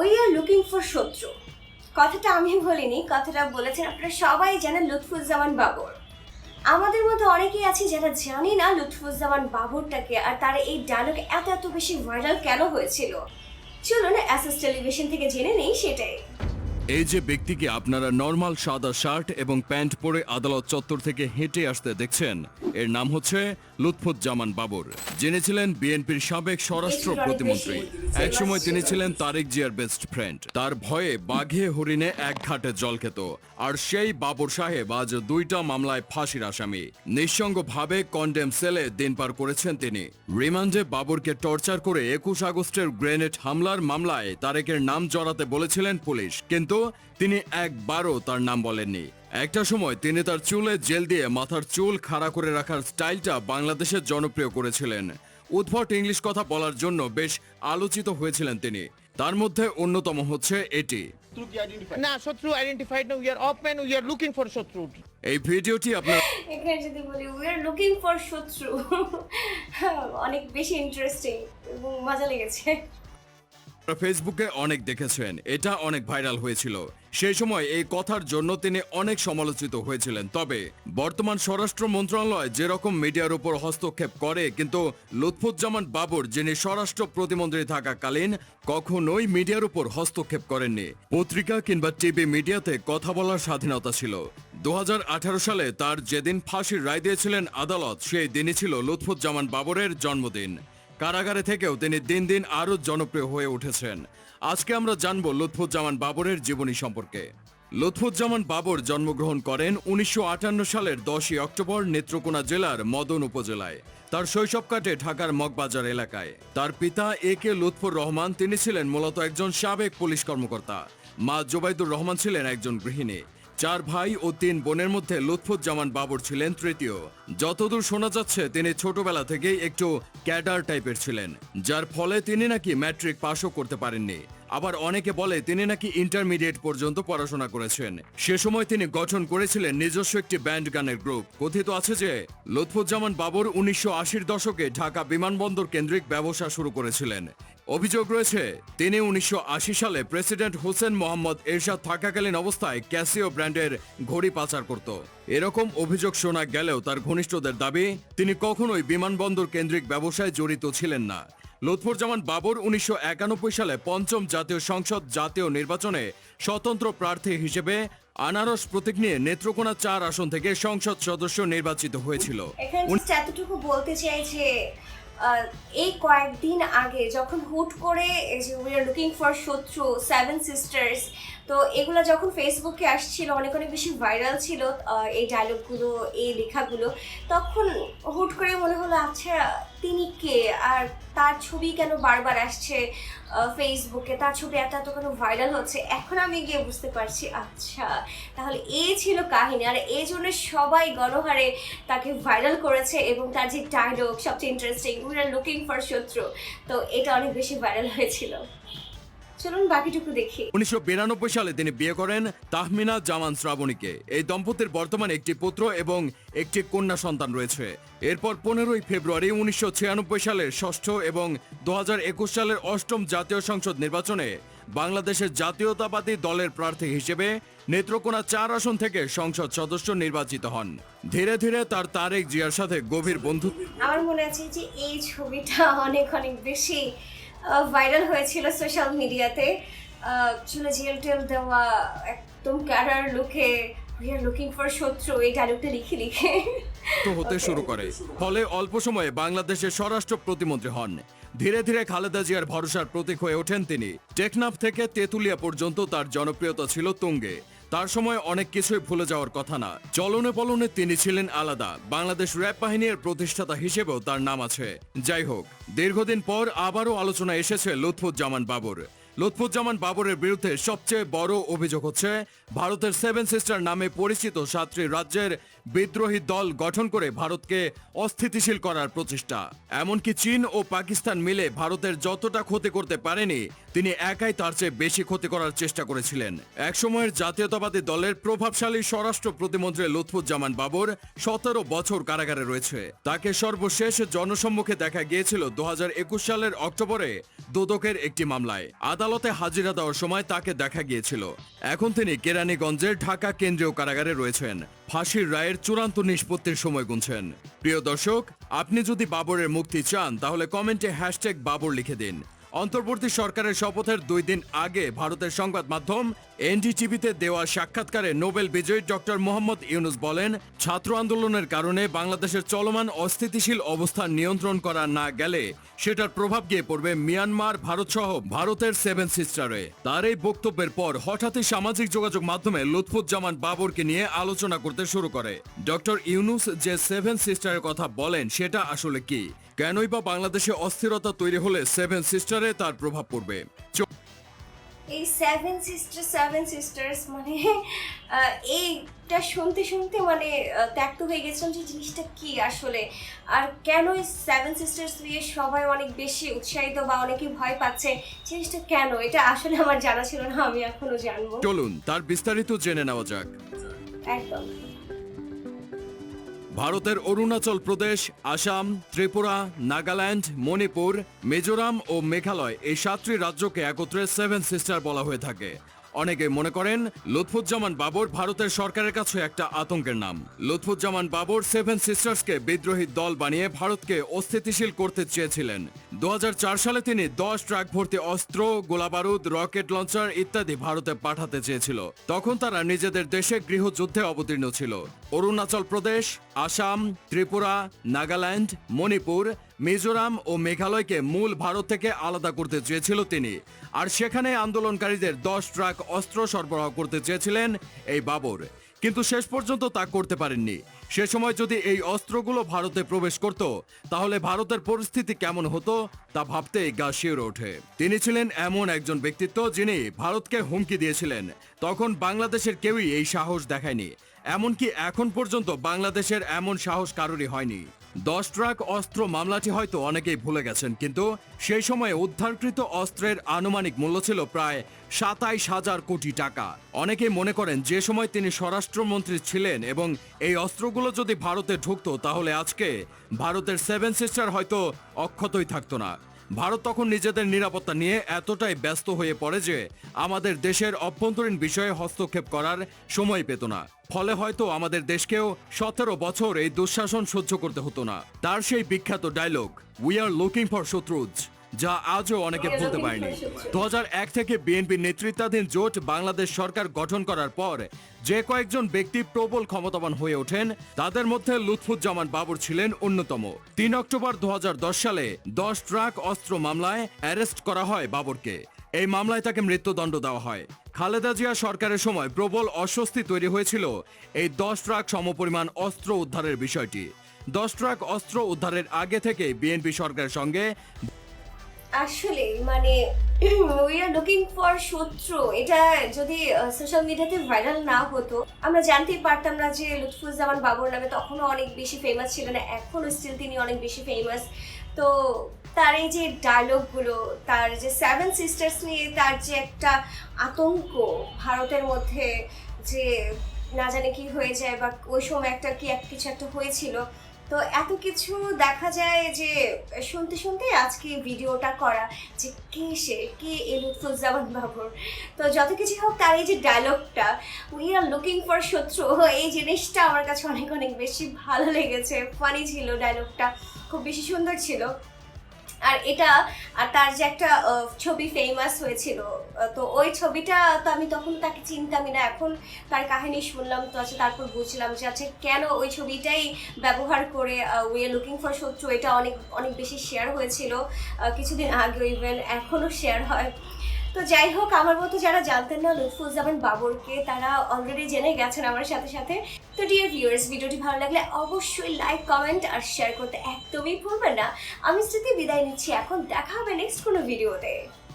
We are looking for শত্রু। কথাটা আমি বলিনি, কথাটা বলেছেন আপনারা সবাই জানেন লুৎফুজ্জামান বাবর। আমাদের মধ্যে অনেকেই আছে যারা জানি না লুৎফুজ্জামান বাবরটাকে আর তার এই ডায়লগ এত এত বেশি ভাইরাল কেন হয়েছিল। চলুন অ্যাসেস টেলিভিশন থেকে জেনে নেই সেটাই। এই যে ব্যক্তিকে আপনারা নর্মাল সাদা শার্ট এবং প্যান্ট পরে আদালত চত্বর থেকে হেঁটে আসতে দেখছেন, এর নাম হচ্ছে লুৎফুজ্জামান বাবর। যিনি ছিলেন বিএনপির সাবেক স্বরাষ্ট্র প্রতিমন্ত্রী। একসময় তিনি ছিলেন তারেক জিয়ার বেস্ট ফ্রেন্ড তার ভয়ে বাঘে, হরিণে এক ঘাটে জল খেত। আর সেই বাবর সাহেব আজ দুইটা মামলায় ফাঁসির আসামি। নিঃসঙ্গভাবে কন্ডেম সেলে দিন পার করেছেন তিনি। রিমান্ডে বাবরকে টর্চার করে একুশ আগস্টের গ্রেনেড হামলার মামলায় তারেকের নাম জড়াতে বলেছিলেন পুলিশ। কিন্তু তিনি একবারও তার নাম বলেননি। একটা সময় তিনি তার চুলে জেল দিয়ে মাথার চুল খাড়া করে রাখার স্টাইলটা বাংলাদেশের জনপ্রিয় করেছিলেন। উদ্ভট ইংলিশ কথা বলার জন্য বেশ আলোচিত হয়েছিলেন তিনি। তার মধ্যে অন্যতম হচ্ছে এটি। শত্রু কি আইডেন্টিফাই না শত্রু আইডেন্টিফাইড না we are off we are looking for shatru. এই ভিডিওটি আপনার এখানে যদি বলি উই আর লুকিং ফর শত্রু। অনেক বেশি ইন্টারেস্টিং এবং মজা লেগেছে। ফেসবুকে অনেক দেখেছেন, এটা অনেক ভাইরাল হয়েছিল। সেই সময় এই কথার জন্য তিনি অনেক সমালোচিত হয়েছিলেন। তবে বর্তমান স্বরাষ্ট্র মন্ত্রণালয় যেরকম মিডিয়ার উপর হস্তক্ষেপ করে, কিন্তু লুৎফুজ্জামান বাবর, যিনি স্বরাষ্ট্র প্রতিমন্ত্রী থাকাকালীন, কখনোই মিডিয়ার উপর হস্তক্ষেপ করেননি। পত্রিকা কিংবা টিভি মিডিয়াতে কথা বলার স্বাধীনতা ছিল। দু হাজার আঠারো সালে তার যেদিন ফাঁসির রায় দিয়েছিলেন আদালত, সেই দিনই ছিল লুৎফুজ্জামান বাবরের জন্মদিন। কারাগারে থেকেও তিনি দিন দিন আরও জনপ্রিয় হয়ে উঠেছেন। আজকে আমরা জানব লুৎফুজ্জামান বাবরের জীবনী সম্পর্কে। লুৎফুজ্জামান বাবর জন্মগ্রহণ করেন উনিশশো আটান্ন সালের দশই অক্টোবর নেত্রকোনা জেলার মদন উপজেলায়। তার শৈশব কাটে ঢাকার মগবাজার এলাকায়। তার পিতা এ কে লুৎফুর রহমান, তিনি ছিলেন মূলত একজন সাবেক পুলিশ কর্মকর্তা। মা জোবাইদুর রহমান ছিলেন একজন গৃহিণী। চার ভাই ও তিন বোনের মধ্যে লুৎফুজ্জামান বাবর ছিলেন তৃতীয়। যতদূর শোনা যাচ্ছে, তিনি ছোটবেলা থেকেই একটু ক্যাডার টাইপের ছিলেন, যার ফলে তিনি নাকি ম্যাট্রিক পাশও করতে পারেননি। আবার অনেকে বলে তিনি নাকি ইন্টারমিডিয়েট পর্যন্ত পড়াশোনা করেছেন। সে সময় তিনি গঠন করেছিলেন নিজস্ব একটি ব্যান্ড গানের গ্রুপ। কথিত আছে যে, লুৎফুজ্জামান বাবর উনিশশো দশকে ঢাকা বিমানবন্দর কেন্দ্রিক ব্যবসা শুরু করেছিলেন। অভিযোগ রয়েছে তিনি উনিশশো আশি সালে প্রেসিডেন্ট হোসেন মোহাম্মদ এরশাদ থাকাকালীন অবস্থায় ক্যাসিও ব্র্যান্ডের ঘড়ি পাচার করত। এরকম অভিযোগ শোনা গেলেও তার ঘনিষ্ঠদের দাবি তিনি কখনোই বিমানবন্দর কেন্দ্রিক ব্যবসায় জড়িত ছিলেন না। লুৎফুজ্জামান বাবর উনিশশো একানব্বই সালে পঞ্চম জাতীয় সংসদ জাতীয় নির্বাচনে স্বতন্ত্র প্রার্থী হিসেবে আনারস প্রতীক নিয়ে নেত্রকোনা চার আসন থেকে সংসদ সদস্য নির্বাচিত হয়েছিল। এতটুকু বলতে চাই যে এই কয়েকদিন আগে যখন হুট করে we are looking for shatru seven sisters তো এগুলো যখন ফেসবুকে আসছিল, অনেক অনেক বেশি ভাইরাল ছিল এই ডায়লগগুলো এই লেখাগুলো, তখন হুট করে মনে হলো আচ্ছা তিনি কে? আর তার ছবি কেন বারবার আসছে ফেসবুকে তার ছবি এত এত কেন ভাইরাল হচ্ছে? এখন আমি গিয়ে বুঝতে পারছি। আচ্ছা তাহলে এ ছিল কাহিনী। আর এই জন্য সবাই গণহারে তাকে ভাইরাল করেছে এবং তার যে ডায়লগ সবচেয়ে interesting we are looking for shatru. তো এটা অনেক বেশি ভাইরাল হয়েছিল। চলুন বাকিটুকু দেখি। উনিশশো বিরানব্বই সালে তিনি বিয়ে করেন তাহমিনা জামান শ্রাবণীকে। এই দম্পতির বর্তমানে একটি পুত্র এবং একটি কন্যা সন্তান রয়েছে। এরপর পনেরোই ফেব্রুয়ারি উনিশশো সালের ষষ্ঠ এবং দুহাজার একুশ সালের অষ্টম জাতীয় সংসদ নির্বাচনে বাংলাদেশের জাতীয়তাবাদী দলের প্রার্থী হিসেবে নেত্রকোনা চার আসন থেকে সংসদ সদস্য নির্বাচিত হন। ধীরে ধীরে তার তারেক জিয়ার সাথে গভীর বন্ধু আমার মনে আছে যে এই ছবিটা অনেক অনেক বেশি ভাইরাল হয়েছিল সোশ্যাল মিডিয়াতে। চুলে জেল টেল দেওয়া একদম ক্যারার লুকে we are looking for shatru এই ডায়লগটা লিখে লিখে। তো হতে শুরু করে। ফলে অল্প সময়ে বাংলাদেশের স্বরাষ্ট্র প্রতিমন্ত্রী হন। ধীরে ধীরে খালেদা জিয়ার ভরসার প্রতীক হয়ে ওঠেন তিনি। টেকনাফ থেকে তেতুলিয়া পর্যন্ত তার জনপ্রিয়তা ছিল তুঙ্গে। তার সময় অনেক কিছুই ভুলে যাওয়ার কথা না। চলনে পলনে তিনি ছিলেন আলাদা। বাংলাদেশ র্যাব বাহিনীর প্রতিষ্ঠাতা হিসেবেও তার নাম আছে। যাই হোক, দীর্ঘদিন পর আবারও আলোচনা এসেছে লুৎফুজ্জামান বাবর। লুৎফুজ্জামান বাবরের বিরুদ্ধে সবচেয়ে বড় অভিযোগ হচ্ছে, ভারতের সেভেন সিস্টার নামে পরিচিত সাতটি রাজ্যের বিদ্রোহী দল গঠন করে ভারতকে অস্থিতিশীল করার প্রচেষ্টা। এমনকি চীন ও পাকিস্তান মিলে ভারতের যতটা ক্ষতি করতে পারেনি, তিনি একাই তার চেয়ে বেশি ক্ষতি করার চেষ্টা করেছিলেন। একসময়ের জাতীয়তাবাদী দলের প্রভাবশালী স্বরাষ্ট্র প্রতিমন্ত্রী লুৎফুজ্জামান বাবর সতেরো বছর কারাগারে রয়েছে। তাকে সর্বশেষ জনসম্মুখে দেখা গিয়েছিল দু হাজার একুশ সালের অক্টোবরে দোদকের একটি মামলায়। আদালতে হাজিরা দেওয়ার সময় তাকে দেখা গিয়েছিল। এখন তিনি কেরানীগঞ্জের ঢাকা কেন্দ্রীয় কারাগারে রয়েছেন। ফাঁসির রায়ের চূড়ান্ত নিষ্পত্তির সময় গুনছেন। প্রিয় দর্শক, আপনি যদি বাবরের মুক্তি চান, তাহলে কমেন্টে হ্যাশট্যাগ বাবর লিখে দিন। অন্তর্বর্তী সরকারের শপথের দুই দিন আগে ভারতের সংবাদ মাধ্যম এনডিটিভিতে দেওয়া সাক্ষাৎকারে নোবেল বিজয়ী ডক্টর মোহাম্মদ ইউনুস বলেন, ছাত্র আন্দোলনের কারণে বাংলাদেশের চলমান অস্থিতিশীল অবস্থান নিয়ন্ত্রণ করা না গেলে সেটার প্রভাব গিয়ে পড়বে মিয়ানমার ভারত সহ ভারতের সেভেন সিস্টারে। তার এই বক্তব্যের পর হঠাৎই সামাজিক যোগাযোগ মাধ্যমে লুৎফুজ্জামান বাবরকে নিয়ে আলোচনা করতে শুরু করে। ডক্টর ইউনুস যে সেভেন সিস্টারের কথা বলেন, সেটা আসলে কি? কেনই বা বাংলাদেশে অস্থিরতা তৈরি হলে সেভেন সিস্টারে তার প্রভাব পড়বে? এই সেভেন সিস্টার সেভেন সিস্টার্স মানে এইটা শুনতে শুনতে মানে ত্যাক্ত হয়ে গেছিলাম যে জিনিসটা কি আসলে। আর কেন এই সেভেন সিস্টার্স নিয়ে সবাই অনেক বেশি উৎসাহিত বা অনেকে ভয় পাচ্ছে? জিনিসটা কেন? এটা আসলে আমার জানা ছিল না আমি এখনও জানব। চলুন তার বিস্তারিত জেনে নেওয়া যাক। একদম। ভারতের অরুণাচল প্রদেশ, আসাম, ত্রিপুরা, নাগাল্যান্ড, মণিপুর, মিজোরাম ও মেঘালয় এই সাতটি রাজ্যকে একত্রে সেভেন সিস্টার বলা হয়ে থাকে। অনেকে মনে করেন, লুৎফুজ্জামান বাবর ভারতের সরকারের কাছে একটা আতঙ্কের নাম। লুৎফুজ্জামান বাবর সেভেন সিস্টার্সকে বিদ্রোহী দল বানিয়ে ভারতকে অস্থিতিশীল করতে চেয়েছিলেন। দু হাজার চার সালে তিনি দশ ট্রাক ভর্তি অস্ত্র, গোলাবারুদ, রকেট লঞ্চার ইত্যাদি ভারতে পাঠাতে চেয়েছিল। তখন তারা নিজেদের দেশে গৃহযুদ্ধে অবতীর্ণ ছিল। অরুণাচল প্রদেশ, আসাম, ত্রিপুরা, নাগাল্যান্ড, মণিপুর, মিজোরাম ও মেঘালয়কে মূল ভারত থেকে আলাদা করতে চেয়েছিল তিনি। আর সেখানে আন্দোলনকারীদের দশ ট্রাক অস্ত্র সরবরাহ করতে চেয়েছিলেন এই বাবর। কিন্তু শেষ পর্যন্ত তা করতে পারেননি। সে সময় যদি এই অস্ত্রগুলো ভারতে প্রবেশ করত, তাহলে ভারতের পরিস্থিতি কেমন হতো? তা ভাবতে গা শিউরে ওঠে। তিনি ছিলেন এমন একজন ব্যক্তিত্ব যিনি ভারতকে হুমকি দিয়েছিলেন। তখন বাংলাদেশের কেউই এই সাহস দেখায়নি। এমনকি এখন পর্যন্ত বাংলাদেশের এমন সাহস কারোরই হয়নি। দশ ট্রাক অস্ত্র মামলাটি হয়তো অনেকেই ভুলে গেছেন, কিন্তু সেই সময়ে উদ্ধারকৃত অস্ত্রের আনুমানিক মূল্য ছিল প্রায় সাতাইশ হাজার কোটি টাকা। অনেকেই মনে করেন যে সময় তিনি স্বরাষ্ট্রমন্ত্রী ছিলেন এবং এই অস্ত্রগুলো যদি ভারতে ঢুকতো, তাহলে আজকে ভারতের সেভেন সিস্টার হয়তো অক্ষতই থাকতো না। ভারত তখন নিজেদের নিরাপত্তা নিয়ে এতটাই ব্যস্ত হয়ে পড়ে যে আমাদের দেশের অভ্যন্তরীণ বিষয়ে হস্তক্ষেপ করার সময় পেত না। ফলে হয়তো আমাদের দেশকেও সতেরো বছর এই দুঃশাসন সহ্য করতে হতো না। তার সেই বিখ্যাত dialogue we are looking for shatrus. যা আজও অনেকে ভুলতে পারেনি। দু থেকে বিএনপি নেতৃত্বাধীন জোট বাংলাদেশ সরকার গঠন করার পর যে কয়েকজন ব্যক্তি প্রবল ক্ষমতাবান হয়ে ওঠেন, তাদের মধ্যে লুৎফুজ্জামান বাবর ছিলেন অন্যতম। তিন অক্টোবর দুহাজার দশ সালে দশ ট্রাক অস্ত্র মামলায় অ্যারেস্ট করা হয় বাবরকে। এই মামলায় তাকে মৃত্যুদণ্ড দেওয়া হয়। খালেদা জিয়া সরকারের সময় প্রবল অস্বস্তি তৈরি হয়েছিল এই দশ ট্রাক সমপরিমাণ অস্ত্র উদ্ধারের বিষয়টি। দশ ট্রাক অস্ত্র উদ্ধারের আগে থেকে বিএনপি সরকারের সঙ্গে আসলে মানে উই আর লুকিং ফর শত্রু। এটা যদি সোশ্যাল মিডিয়াতে ভাইরাল না হতো, আমরা জানতেই পারতাম না যে লুৎফুজ্জামান বাবর নামে তখনও অনেক বেশি ফেমাস ছিলেন এখনও স্টিল তিনি অনেক বেশি ফেমাস তো তার এই যে ডায়লগগুলো তার যে সেভেন সিস্টার্স নিয়ে তার যে একটা আতঙ্ক ভারতের মধ্যে যে না জানে কি হয়ে যায় বা ওই সময় একটা কি এক কিছু একটা হয়েছিল তো এত কিছু দেখা যায় যে শুনতে শুনতে আজকে ভিডিওটা করা যে কে সে, কে এ লুৎফুজ্জামান বাবর? তো যত কিছু হোক, তার এই যে ডায়লগটা we are looking for shatru. এই জিনিসটা আমার কাছে অনেক অনেক বেশি ভালো লেগেছে। ফানি ছিল ডায়লগটা খুব বেশি সুন্দর ছিল। আর এটা, আর তার যে একটা ছবি ফেমাস হয়েছিল তো ওই ছবিটা তো আমি তখন তাকে চিনতামই না। এখন তার কাহিনী শুনলাম, তো আচ্ছা তারপর বুঝলাম যে আচ্ছা কেন ওই ছবিটাই ব্যবহার করে উই আর লুকিং ফর শত্রু, এটা অনেক অনেক বেশি শেয়ার হয়েছিল। কিছুদিন আগে ইভেন এখনও শেয়ার হয়। তো যাই হোক, আমার মতো যারা জানতেন না লুৎফুজ্জামান বাবরকে, তারা অলরেডি জেনে গেছেন আমার সাথে সাথে। তো ডিয়ার ভিউয়ার্স ভিডিওটি ভালো লাগলে অবশ্যই লাইক কমেন্ট আর শেয়ার করতে একদমই ভুলবেন না। আমি স্মৃতি বিদায় নিচ্ছি, এখন দেখা হবে নেক্সট কোনো ভিডিওতে